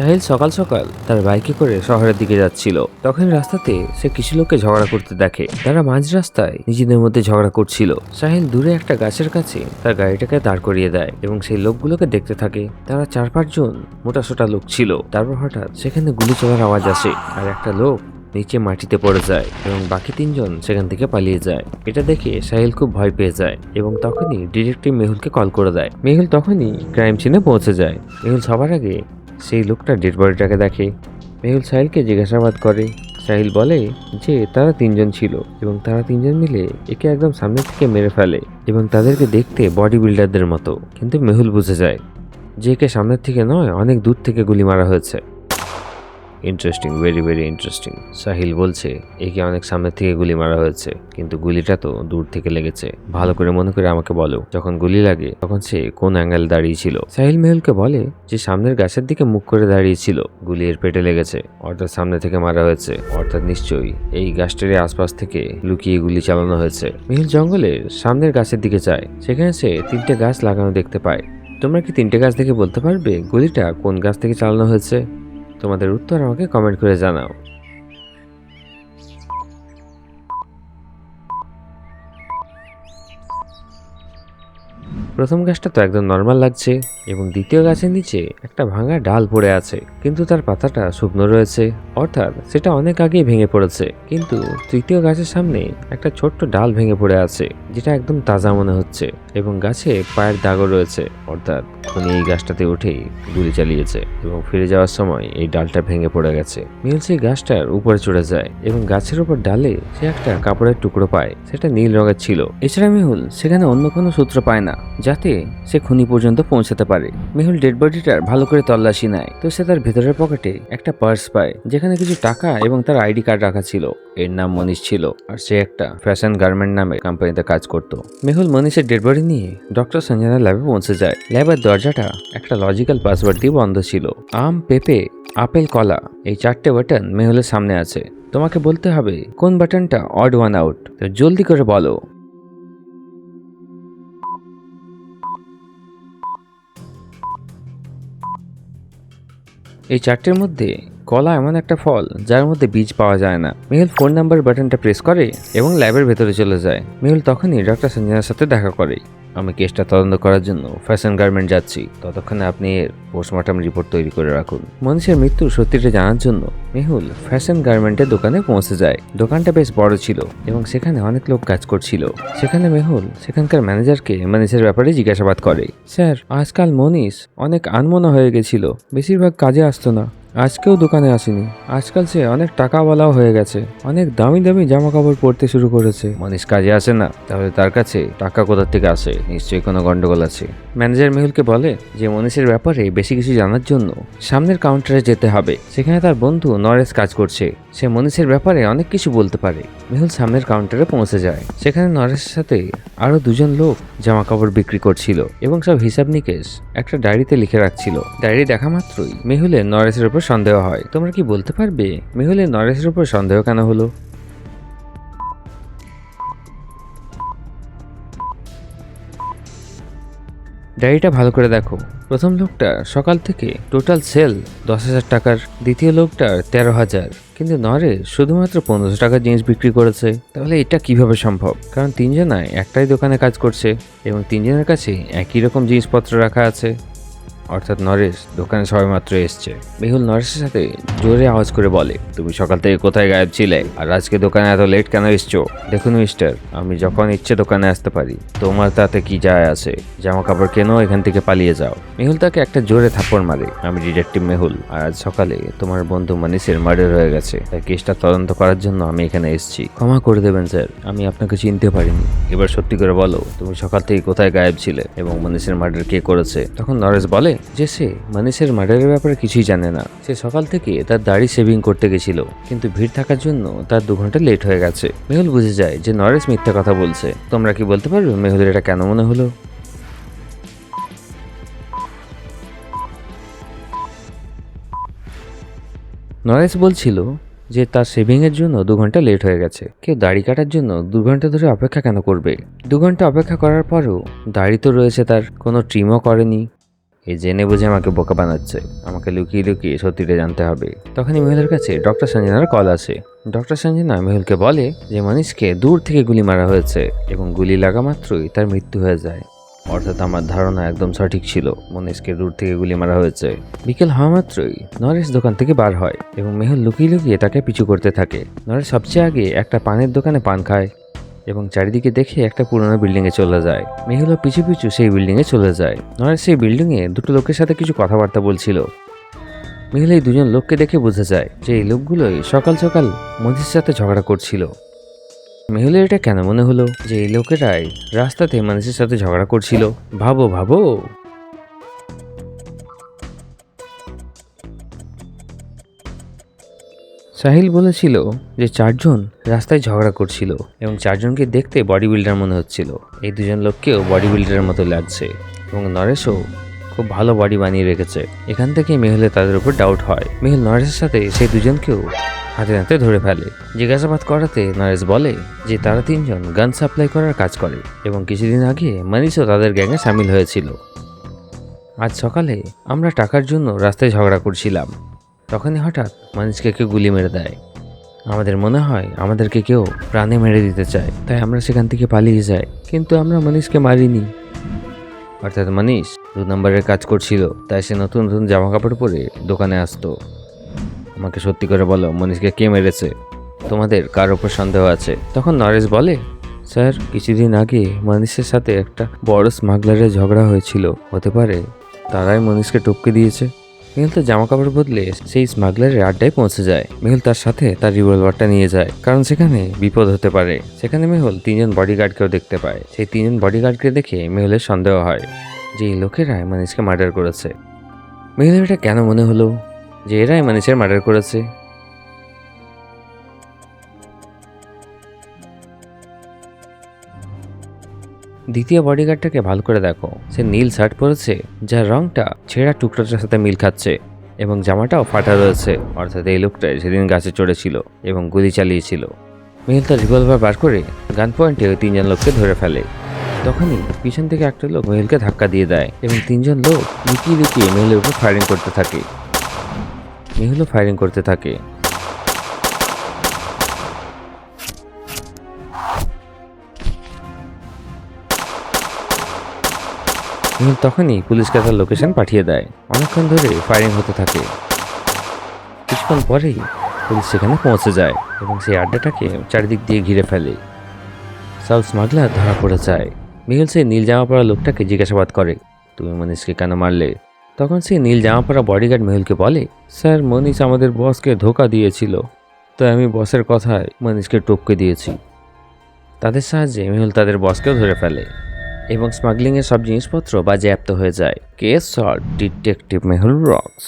সাহিল সকাল সকাল তার বাইকে করে শহরের দিকে যাচ্ছিল। তখন রাস্তাতে সে কিছু লোককে ঝগড়া করতে দেখে। তারা মাঝ রাস্তায় নিজেদের মধ্যে ঝগড়া করছিল। সাহিল দূরে একটা গাছের কাছে তার গাড়িটাকে দাঁড় করিয়ে দেয় এবং সেই লোকগুলোকে দেখতে থাকে। তারা চার পাঁচজন মোটা সোটা লোক ছিল। তারপর হঠাৎ সেখানে গুলি চলার আওয়াজ আসে আর একটা লোক নিচে মাটিতে পড়ে যায় এবং বাকি তিনজন সেখান থেকে পালিয়ে যায়। এটা দেখে সাহিল খুব ভয় পেয়ে যায় এবং তখনই ডিটেকটিভ মেহুলকে কল করে দেয়। মেহুল তখনই ক্রাইম সিনে পৌঁছে যায়। মেহুল সবার আগে সেই লোকটা ডেড বডিটাকে দেখে। মেহুল সাহিলকে জিজ্ঞাসাবাদ করে। সাহিল বলে যে, তারা তিনজন ছিল এবং তারা তিনজন মিলে একে একদম সামনে থেকে মেরে ফেলে এবং তাদেরকে দেখতে বডি বিল্ডারদের মতো। কিন্তু মেহুল বুঝে যায় যে, একে সামনের থেকে নয়, অনেক দূর থেকে গুলি মারা হয়েছে। Interesting very very interesting Sahil বলছে, একে অনেক সামনে থেকে গুলি মারা হয়েছে, কিন্তু গুলিটা তো দূর থেকে লেগেছে। ভালো করে মনে করে আমাকে বলো। যখন গুলি লাগে, তখন সে কোন অ্যাঙ্গেল দাঁড়িয়েছিল সাহিল মেহুলকে বলে যে, সামনের গাছের দিকে মুখ করে দাঁড়িয়ে ছিল। গুলি এর পেটে লেগেছে, অর্থাৎ সামনে থেকে মারা হয়েছে। অর্থাৎ নিশ্চয়ই এই গাছটির আশপাশ থেকে লুকিয়ে গুলি চালানো হয়েছে। মেহুল জঙ্গলের সামনের গাছের দিকে যায়। সেখানে সে তিনটে গাছ লাগানো দেখতে পায়। তোমরা কি তিনটে গাছ দেখে বলতে পারবে গুলিটা কোন গাছ থেকে চালানো হয়েছে? তোমাদের উত্তর আমাকে কমেন্ট করে জানাও। প্রথম গাছটা তো একদম নর্মাল লাগছে এবং দ্বিতীয় গাছের নিচে একটা ভাঙা ডাল পড়ে আছে, কিন্তু তার পাতাটা শুকনো রয়েছে। অর্থাৎ সেটা অনেক আগেই ভেঙে পড়েছে, কিন্তু তৃতীয় গাছের সামনে একটা ছোট্ট ডাল ভেঙে পড়ে আছে। যেটা একদম তাজা মনে হচ্ছে এবং গাছে পায়ের দাগও রয়েছে, অর্থাৎ উনি এই গাছটাতে উঠেই গুলি চালিয়েছে এবং ফিরে যাওয়ার সময় এই ডালটা ভেঙে পড়ে গেছে। মিল সেই গাছটার উপরে চড়ে যায় এবং গাছের উপর ডালে সে একটা কাপড়ের টুকরো পায়, সেটা নীল রঙের ছিল। এছাড়া মেহুল সেখানে অন্য কোনো সূত্র পায় না, যাতে সে খুনি পর্যন্ত পৌঁছাতে পারে। মেহুল ডেড বডিটার ভালো করে তল্লাশি নেয়, তো সে তার ভেতরের পকেটে একটা পার্স পায়, যেখানে কিছু টাকা এবং তার আইডি কার্ড রাখা ছিল। এর নাম মনীষ ছিল আর সে একটা ফ্যাশন গার্মেন্ট নামে কোম্পানিতে কাজ করত। মেহুল মনীষের ডেড বডি নিয়ে ডক্টর সঞ্জনা ল্যাবে পৌঁছে যায়। ল্যাবের দরজাটা একটা লজিক্যাল পাসওয়ার্ড দিয়ে বন্ধ ছিল। আম, পেঁপে, আপেল, কলা এই চারটে বাটন মেহুলের সামনে আছে। তোমাকে বলতে হবে, কোন বাটনটা অড ওয়ান আউট তো জলদি করে বলো। এই চারটের মধ্যে কলা এমন একটা ফল যার মধ্যে বীজ পাওয়া যায় না। মেহুল ফোন নাম্বার বাটনটা প্রেস করে এবং ল্যাবের ভেতরে চলে যায়। মেহুল তখনই ডক্টর সঞ্জনার সাথে দেখা করে। আমি কেসটা তদন্ত করার জন্য ফ্যাশন গার্মেন্ট যাচ্ছি। ততক্ষণে আপনি এর পোস্টমর্টম রিপোর্ট তৈরি করে রাখুন। মনীষের মৃত্যুর সত্যিটা জানার জন্য মেহুল ফ্যাশন গার্মেন্টের দোকানে পৌঁছে যায়। দোকানটা বেশ বড় ছিল এবং সেখানে অনেক লোক কাজ করছিল। সেখানে মেহুল সেখানকার ম্যানেজারকে মনীষের ব্যাপারে জিজ্ঞাসাবাদ করে। স্যার, আজকাল মনীষ অনেক আনমনা হয়ে গেছিল। বেশিরভাগ কাজে আসতো না। আজকেও দোকানে আসেনি। আজকাল সে অনেক টাকাওয়ালাও হয়ে গেছে। অনেক দামি দামি জামা কাপড় পরতে শুরু করেছে। মনীষ কাজে আসে না। তাহলে তার কাছে টাকা কোথার থেকে আসে? নিশ্চয়ই কোনো গন্ডগোল আছে। ম্যানেজার মেহুলকে বলে যে মনীষের ব্যাপারে বেশি কিছু জানার জন্য সামনের কাউন্টারে যেতে হবে। সেখানে তার বন্ধু নরেশ কাজ করছে। সে মনীষের ব্যাপারে অনেক কিছু বলতে পারে। মেহুল সামনের কাউন্টারে পৌঁছে যায়। সেখানে নরেশের সাথে আরও দুজন লোক জামা কাপড় বিক্রি করছিল এবং সব হিসাব নিকেশ একটা ডায়েরিতে লিখে রাখছিল। ডায়েরি দেখা মাত্রই মেহুলের নরেশের উপর সন্দেহ হয়। তোমরা কি বলতে পারবে? মেহুলের নরেশের উপর সন্দেহ কেন হলো? ডায়েরিটা ভালো করে দেখো। প্রথম লোকটা সকাল থেকে টোটাল সেল দশ হাজার টাকার। দ্বিতীয় লোকটার তেরো হাজার। কিন্তু নরে শুধুমাত্র পনেরোশো টাকার জিনিস বিক্রি করেছে। তাহলে এটা কীভাবে সম্ভব? কারণ তিনজনায় একটাই দোকানে কাজ করছে এবং তিনজনের কাছে একই রকম জিনিসপত্র রাখা আছে। অর্থাৎ নরেশ দোকানে সবেমাত্র এসছে। মেহুল নরেশের সাথে জোরে আওয়াজ করে বলে, তুমি সকাল থেকে কোথায় গায়েব ছিলে? আর আজকে দোকানে এত লেট কেন এসছো? দেখুন মিস্টার আমি যখন ইচ্ছে দোকানে আসতে পারি, তোমার তাতে কি যায় আছে? জামা কাপড় কেনো এখান থেকে পালিয়ে যাও? মেহুল তাকে একটা জোরে থাপ্পড় মারে, আমি ডিটেকটিভ মেহুল, আর আজ সকালে তোমার বন্ধু মানিসের মার্ডার হয়ে গেছে। তাই কেসটা তদন্ত করার জন্য আমি এখানে এসেছি। ক্ষমা করে দেবেন, স্যার, আমি আপনাকে চিনতে পারিনি। এবার সত্যি করে বলো, তুমি সকাল থেকে কোথায় গায়েব ছিলে এবং মানিসের মার্ডার কে করেছে? তখন নরেশ বলে যে সে মানিসের মার্ডারের ব্যাপারে কিছুই জানে না। সে সকাল থেকে তার দাড়ি সেভিং করতে গেছিল, কিন্তু ভিড় থাকার জন্য তার দু ঘণ্টা লেট হয়ে গেছে। মেহুল বুঝে যায় যে নরেশ মিথ্যা কথা বলছে। তোমরা কি বলতে পারবে মেহুলের এটা কেন মনে হলো? নরেশ বলছিল যে তার সেভিংয়ের জন্য দু ঘণ্টা লেট হয়ে গেছে। কেউ দাড়ি কাটার জন্য দু ঘণ্টা ধরে অপেক্ষা কেন করবে? দু ঘণ্টা অপেক্ষা করার পরও দাড়ি তো রয়েছে তার, কোনো ট্রিমও করেনি। এই জেনে বুঝে আমাকে বোকা বানাচ্ছে। আমাকে লুকিয়ে লুকিয়ে সত্যিটা জানতে হবে। তখনই মেহুলের কাছে ডক্টর সঞ্জনার কল আসে। ডক্টর সঞ্জনা মেহুলকে বলে যে মনীষকে দূর থেকে গুলি মারা হয়েছে এবং গুলি লাগা মাত্রই তার মৃত্যু হয়ে যায়। অর্থাৎ আমার ধারণা একদম সঠিক ছিল, মনীষকে দূর থেকে গুলি মারা হয়েছে। বিকেল হওয়া মাত্রই নরেশ দোকান থেকে বার হয় এবং মেহুল লুকিয়ে লুকিয়ে তাকে পিছু করতে থাকে। নরেশ সবচেয়ে আগে একটা পানের দোকানে পান খায়। এবং চারিদিকে দেখে একটা পুরনো বিল্ডিংয়ে চলে যায়। মেহুলা পিছু পিছু সেই বিল্ডিংয়ে চলে যায়। নয় সেই বিল্ডিংয়ে দুটো লোকের সাথে কিছু কথাবার্তা বলছিল। মেহুলা এই দুজন লোককে দেখে বোঝা যায় যে এই লোকগুলোই সকাল সকাল মনীষের সাথে ঝগড়া করছিল। মেহুলের এটা কেন মনে হলো যে এই লোকেরাই রাস্তাতে মানুষের সাথে ঝগড়া করছিল? ভাবো ভাবো। সাহিল বলেছিল যে চারজন রাস্তায় ঝগড়া করছিল এবং চারজনকে দেখতে বডি বিল্ডার মনে হচ্ছিল। এই দুজন লোককেও বডি বিল্ডারের মতো লাগছে এবং নরেশও খুব ভালো বডি বানিয়ে রেখেছে। এখান থেকে মেহুলের তাদের উপর ডাউট হয়। মেহুল নরেশের সাথে সেই দুজনকেও হাতে নাতে ধরে ফেলে। জিজ্ঞাসাবাদ করাতে নরেশ বলে যে তারা তিনজন গান সাপ্লাই করার কাজ করে এবং কিছুদিন আগে মানিসও তাদের গ্যাংয়ে সামিল হয়েছিল। আজ সকালে আমরা টাকার জন্য রাস্তায় ঝগড়া করছিলাম। তখনই হঠাৎ মানুষকে কেউ গুলি মেরে দেয়। আমাদের মনে হয় আমাদেরকে কেউ প্রাণে মেরে দিতে চায়, তাই আমরা সেখান থেকে পালিয়ে যাই। কিন্তু আমরা মনীষকে মারিনি। অর্থাৎ মনীষ দু নম্বরের কাজ করছিল, তাই সে নতুন নতুন জামা কাপড় পরে দোকানে আসতো। আমাকে সত্যি করে বলো, মনীষকে কে মেরেছে? তোমাদের কার ওপর সন্দেহ আছে? তখন নরেশ বলে, স্যার, কিছুদিন আগে মনীষের সাথে একটা বড় স্মাগলারের ঝগড়া হয়েছিল। হতে পারে তারাই মনীষকে টপকে দিয়েছে। মেহুল তার জামা কাপড় বদলে সেই স্মাগলারের আড্ডায় পৌঁছে যায়। মেহুল তার সাথে তার রিভলভারটা নিয়ে যায়, কারণ সেখানে বিপদ হতে পারে। সেখানে মেহুল তিনজন বডিগার্ডকেও দেখতে পায়। সেই তিনজন বডিগার্ডকে দেখে মেহুলের সন্দেহ হয় যে এই লোকেরাই মানিসকে মার্ডার করেছে। মেহুলের এটা কেন মনে হলো? যে এরাই মানিসের মার্ডার করেছে? দ্বিতীয় বডিগার্ডটাকে ভালো করে দেখো। সে নীল শার্ট পরেছে, যার রংটা ছেঁড়া টুকরোটার সাথে মিল খাচ্ছে এবং জামাটাও ফাটা রয়েছে, অর্থাৎ এই লোকটাই সেদিন গাছে চড়েছিল এবং গুলি চালিয়েছিল। মিহিল তার রিভলভার বার করে গান পয়েন্টে ওই তিনজন লোককে ধরে ফেলে। তখনই পিছন থেকে একটা লোক মেহুলকে ধাক্কা দিয়ে দেয় এবং তিনজন লোক লুকিয়ে লুকিয়ে মেহুলের উপর ফায়ারিং করতে থাকে। মেহুলও ফায়ারিং করতে থাকে। তখনই পুলিশকে তার লোকেশন পাঠিয়ে দেয়। অনেকক্ষণ ধরে ফায়ারিং হতে থাকে। কিছুক্ষণ পরেই পুলিশ সেখানে পৌঁছে যায় এবং সেই আড্ডাটাকে চারিদিক দিয়ে ঘিরে ফেলে। সাউথ স্মাগলার ধরা পড়ে যায়। মেহুল সেই নীল জামা পরা লোকটাকে জিজ্ঞাসাবাদ করে, তুমি মনীষকে কেন মারলে? তখন সেই নীল জামা পরা বডিগার্ড মেহুলকে বলে, স্যার, মনীষ আমাদের বসকে ধোকা দিয়েছিল, তাই আমি বসের কথায় মনীষকে টপকে দিয়েছি। তাদের সাহায্যে মেহুল তাদের বসকেও ধরে ফেলে। এবং স্মাগলিংয়ের সব জিনিসপত্র বাজেয়াপ্ত হয়ে যায়। Case solved detective Mehul rocks